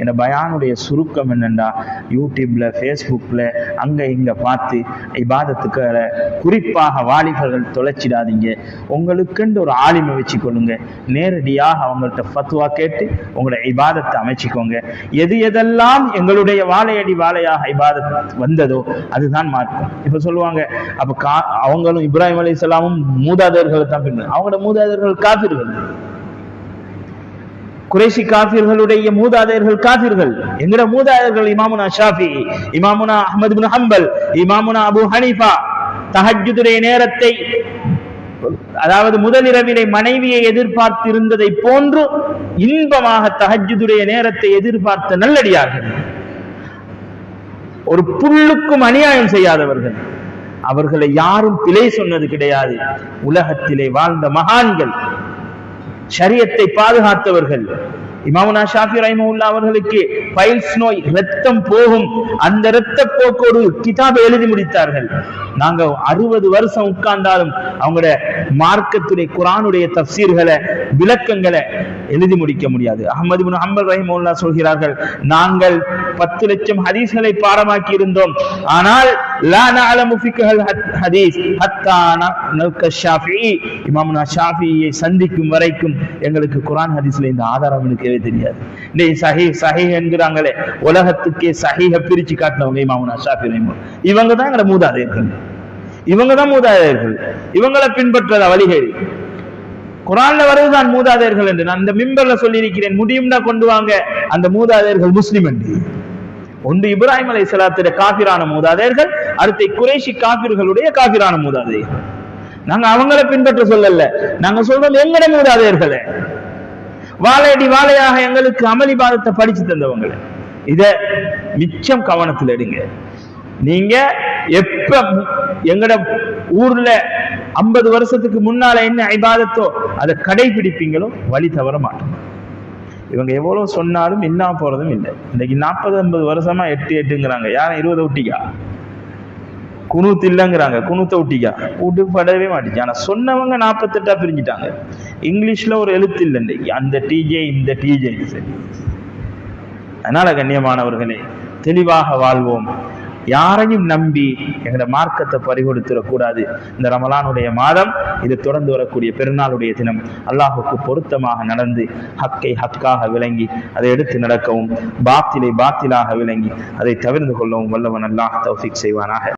என் பயானுடைய சுருக்கம் என்னென்னா யூடியூப்ல ஃபேஸ்புக்கில் அங்கே இங்கே பார்த்து இபாதத்துக்கு குறிப்பாக வாலிபர்கள் தொலைச்சிடாதீங்க. உங்களுக்குன்னு ஒரு ஆளுமை வச்சுக்கொள்ளுங்க. நேரடியாக அவங்கள்ட்ட ஃபத்வா கேட்டு உங்களோட இபாதத்தை அமைச்சிக்கோங்க. எது எதெல்லாம் எங்களுடைய வாழையடி வாழையாக இபாதத் வந்ததோ அதுதான் மார்க்கம். இப்போ சொல்லுவாங்க அப்போ கா அவங்களும் இப்ராஹிம் அளிசெல்லாம்வும் மூதாதர்களை தான் பின்னு அவங்களோட மூதாதையர்கள் காபிர்கள். குறைசி காபிர்களுடைய மூதாதையர்கள் காபிர்கள் எங்கட மூதாதையர்கள் இமாமுனா ஷாஃபி இமாமுனா அஹமது பின் ஹம்பல் இமாமுனா அபு ஹனீஃபா. தஹஜுதுடைய நேரத்தை அதாவது முதலிரவிலே மனைவியை எதிர்பார்த்திருந்ததை போன்று இன்பமாக தஹஜுதுடைய நேரத்தை எதிர்பார்த்த நல்லடியார்கள். ஒரு புல்லுக்கும் அநியாயம் செய்யாதவர்கள். அவர்களை யாரும் பிழை சொன்னது கிடையாது. உலகத்திலே வாழ்ந்த மகான்கள். சரியத்தை பாதுகாத்தவர்கள். இமாமுனா ஷாஃபி ரஹிமுல்லா அவர்களுக்கு பைல்ஸ் நோய் ரத்தம் போகும். அந்த இரத்த போக்கோடு கிதாபை எழுதி முடித்தார்கள். நாங்க அறுபது வருஷம் உட்கார்ந்தாலும் அவங்களோட மார்க்கத்துடைய குரானுடைய தப்சீர்களை விளக்கங்களை எழுதி முடிக்க முடியாது. அஹமது பின் ஹம்பல் ரஹிமுல்லா சொல்கிறார்கள் நாங்கள் பத்து லட்சம் ஹதீஸ்களை பாடமாக்கி இருந்தோம் ஆனால் லா நஅலமு ஃபிக்ஹல் ஹதீஸ் ஹத்தா நல்க ஷாஃபிஈ இமாமுனா ஷாஃபியை சந்திக்கும் வரைக்கும் எங்களுக்கு குரான் ஹதீஸ்ல இந்த ஆதாரம் இருக்கவே தெரியாது. இன்னைக்கு சஹி சஹி என்கிறாங்களே. உலகத்துக்கே சஹீஹ பிரிச்சு காட்டினவங்க இமாமுனா ஷாஃபி இவங்க தான் எங்களை மூதாதையர்கள். இவங்க தான் மூதாதையர்கள். இவங்களை பின்பற்றத வழிகேடு குரான்ல வருதுதான் மூதாதையர்கள் என்று. நான் இந்த மிம்பர்ல சொல்லியிருக்கிறேன். முடியும்னா கொண்டு வாங்க. அந்த மூதாதையர்கள் முஸ்லிம் என்று. ஒன்று இப்ராஹிம் அலை சலாத்திர காபிரான மூதாதையர்கள் அடுத்த குறைஷி காபிர்களுடைய காபிரான மூதாதையர்கள் நாங்க அவங்கள பின்பற்ற சொல்லல. நாங்க சொல்றோம் எங்கட மூதாதையர்களே. வாழையடி வாழையாக எங்களுக்கு அமளிபாதத்தை படிச்சு தந்தவங்களை. இத மிச்சம் கவனத்துல எடுங்க. நீங்க எப்ப எங்கட ஊர்ல ஐம்பது வருஷத்துக்கு முன்னால என்ன ஐபாதத்தோ அதை கடைபிடிப்பீங்களோ வழி தவற மாட்டோம். இவங்க எவ்வளவு சொன்னாலும் இன்னா போறதும் இல்லை. இன்னைக்கு நாற்பது ஐம்பது வருஷமா எட்டு எட்டுங்கிறாங்க. யாரும் இருபது ஒட்டிக்கா? குணூத்து இல்லைங்கிறாங்க குணூத்த ஒட்டிக்கா. விட்டு படவே மாட்டேச்சு. ஆனா சொன்னவங்க நாற்பத்தெட்டா பிரிஞ்சுட்டாங்க. இங்கிலீஷ்ல ஒரு எழுத்து இல்லை அந்த டிஜே இந்த டிஜே சரி அதனால கண்ணியமானவர்களே தெளிவாக வாழ்வோம். யாரையும் நம்பி எங்களோட மார்க்கத்தை பறிகொடுத்துடக்கூடாது. இந்த ரமலானுடைய மாதம் இது தொடர்ந்து வரக்கூடிய பெருநாளுடைய தினம். அல்லாஹுக்கு பொருத்தமாக நடந்து ஹக்கை ஹக்காக விளங்கி அதை எடுத்து நடக்கவும் பாத்திலை பாத்திலாக விளங்கி அதை தவிர்ந்து கொள்ளவும் வல்லவன் அல்லாஹ் தௌஃபிக் செய்வானாக.